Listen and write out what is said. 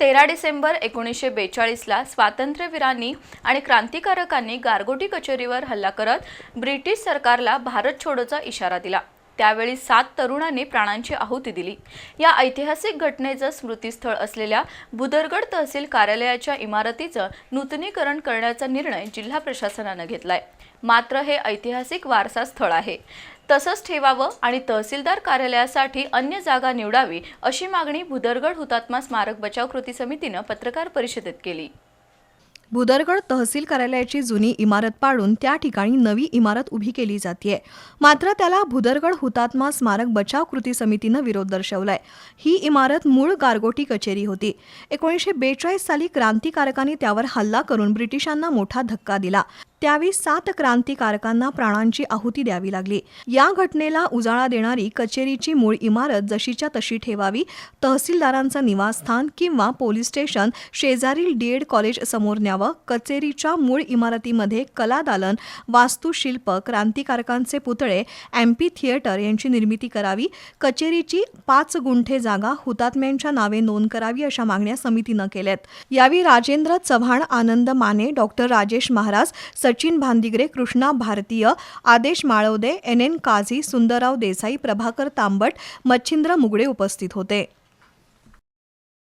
तेरा डिसेंबर एकोणीसशे बेचाळीसला स्वातंत्र्यवीरांनी आणि क्रांतिकारकांनी गारगोटी कचेरीवर हल्ला करत ब्रिटिश सरकारला भारत छोडोचा इशारा दिला. त्यावेळी सात तरुणांनी प्राणांची आहुती दिली. या ऐतिहासिक घटनेचं स्मृतीस्थळ असलेल्या बुदरगड तहसील कार्यालयाच्या इमारतीचं नूतनीकरण करण्याचा निर्णय जिल्हा प्रशासनानं घेतलाय. मात्र हे ऐतिहासिक वारसा स्थळ आहे. तसंच ठेवावं आणि तहसीलदार कार्यालयासाठी अन्य जागा निवडावी अशी मागणी भुदरगड हुतात्मा स्मारक बचाव कृती समितीनं पत्रकार परिषदेत केली. भुदरगड तहसील कार्यालयाची जुनी इमारत पाडून त्या ठिकाणी नवी इमारत उभी केली जाते मात्र त्याला भुदरगड हुतात्मा स्मारक बचाव कृती समितीनं विरोध दर्शवलाय. ही इमारत मूळ गारगोटी कचेरी होती. एकोणीसशे बेचाळीस साली क्रांतिकारकांनी त्यावर हल्ला करून ब्रिटिशांना मोठा धक्का दिला. त्यावेळी सात क्रांतिकारकांना प्राणांची आहुती द्यावी लागली. या घटनेला उजाळा देणारी कचेरीची मूळ इमारत जशीच्या तशी ठेवावी तहसीलदारांचं निवासस्थान किंवा पोलीस स्टेशन शेजारील डीएड कॉलेज समोर न्यावं कचेरीच्या मूळ इमारतीमध्ये कलादालन वास्तुशिल्प क्रांतिकारकांचे पुतळे एम्पी थिएटर यांची निर्मिती करावी कचेरीची पाच गुंठे जागा हुतात्म्यांच्या नावे नोंद करावी अशा मागण्या समितीनं केल्यात. यावेळी Rajendra Chavan Anand Mane doctor Rajesh Maharaj Sachin Bhandigare Krishna Bharatiya Adesh Malvade N N Kazi Sundarrao Desai Prabhakar Tambat Machhindra Mugade उपस्थित होते.